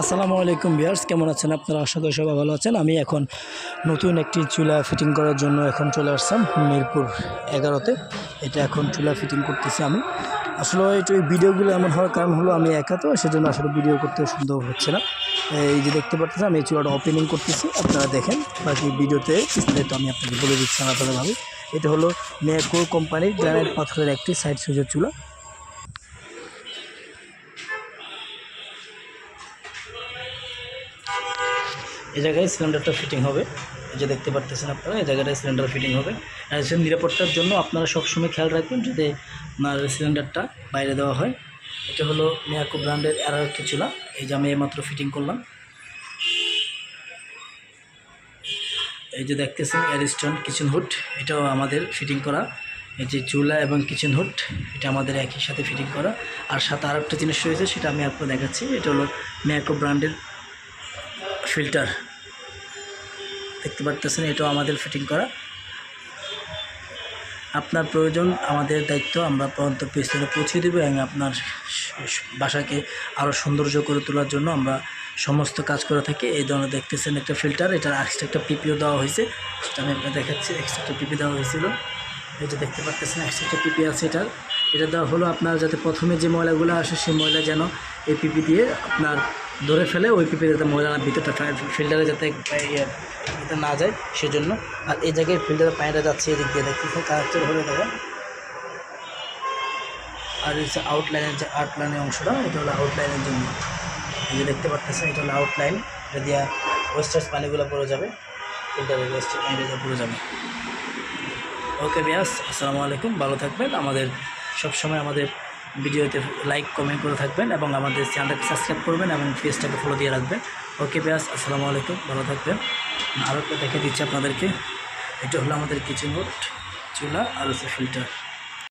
আসসালামু আলাইকুম বিয়ার্স কেমন আছেন আপনারা? আশা করি সবাই ভালো আছেন। আমি এখন নতুন একটি চুলা ফিটিং করার জন্য এখন চলে আসলাম মিরপুর এগারোতে। এটা এখন চুলা ফিটিং করতেছি আমি। আসলে একটু এই ভিডিওগুলো এমন হওয়ার কারণ হলো আমি একা তো, সেজন্য আসলে ভিডিও করতে সুন্দর হচ্ছে না। এই যে দেখতে পাচ্ছেন আমি এই চুলাটা ওপেনিং করতেছি। আপনারা দেখেন, বাকি ভিডিওতে বিস্তারিত আমি আপনাকে বলে দিচ্ছি আলাদাভাবে এটা হলো মেয়াকোর কোম্পানির গ্রানাইট পাথরের একটি সাইড সুইচের চুলা। এই জায়গায় সিলিন্ডারটা ফিটিং হবে। যে দেখতে পারতেছেন আপনারা, এই জায়গাটায় সিলিন্ডার ফিটিং হবে। আর নিরাপত্তার জন্য আপনারা সবসময় খেয়াল রাখবেন যাতে আপনার সিলিন্ডারটা বাইরে দেওয়া হয়। এটা হলো মিয়াকো ব্র্যান্ডের আর একটি চুলা। এই যে আমি এইমাত্র ফিটিং করলাম। এই যে দেখতেছেন অ্যারিস্টন কিচেন হুড এটাও আমাদের ফিটিং করা। এই যে চুলা এবং কিচেন হুড এটা আমাদের একই সাথে ফিটিং করা। আর সাথে আর একটা জিনিস রয়েছে, সেটা আমি আপনাকে দেখাচ্ছি। এটা হলো মিয়াকো ব্র্যান্ডের ফিল্টার দেখতে পারতেছেন, এটাও আমাদের ফিটিং করা। আপনার প্রয়োজন, আমাদের দায়িত্ব, আমরা পিস্তলে পৌঁছে দেবো এবং আপনার বাসাকে আরও সৌন্দর্য করে তোলার জন্য আমরা সমস্ত কাজ করে থাকি। এই ধরনের দেখতেছেন একটা ফিল্টার এটার এক্সট্রা একটা পিপিও দেওয়া হয়েছে। আমি আপনাকে দেখাচ্ছি এক্সট্রা একটা পিপি দেওয়া হয়েছিল। এটা দেখতে পাচ্তেছেন এক্সট্রা একটা পিপি আছে এটার। এটা দেওয়া হলো আপনার যাতে প্রথমে যে ময়লাগুলো আসে, সেই ময়লা যেন এই পিপি দিয়ে আপনার ধরে ফেলে ওই পিপি যাতে ময়লা না ভিতরটা ফিল্টারে যাতে ইয়ে যাতে না যায় সেজন্য। আর এই জায়গায় ফিল্টারের পানিটা যাচ্ছে এদিক দিয়ে দেখতেছেন কারেক্টের হলে দেখেন আর এই যে আউটলাইনের যে আউটলাইনের অংশটা, এটা হলো আউটলাইনের জন্য। এই যে দেখতে পাচ্ছেন, এটা হলো আউটলাইন এটা দিয়ে ওয়েস্টার্স পানিগুলো পড়ে যাবে। ফিল্টারের ওয়েস্টার্স পানিটা পড়ে যাবে। ওকে বিয়াস আসসালামু আলাইকুম। ভালো থাকবেন। আমাদের সবসময় আমাদের ভিডিওতে লাইক কমেন্ট করে থাকবেন এবং আমাদের চ্যানেলটাকে সাবস্ক্রাইব করবেন এবং পেজটাকে ফলো দিয়ে রাখবেন। ওকে বিয়াস আসসালামু আলাইকুম, ভালো থাকবেন। আরও একটা দেখে দিচ্ছি আপনাদেরকে। এটা হলো আমাদের কিচেন বোর্ড চুলা আর ফিল্টার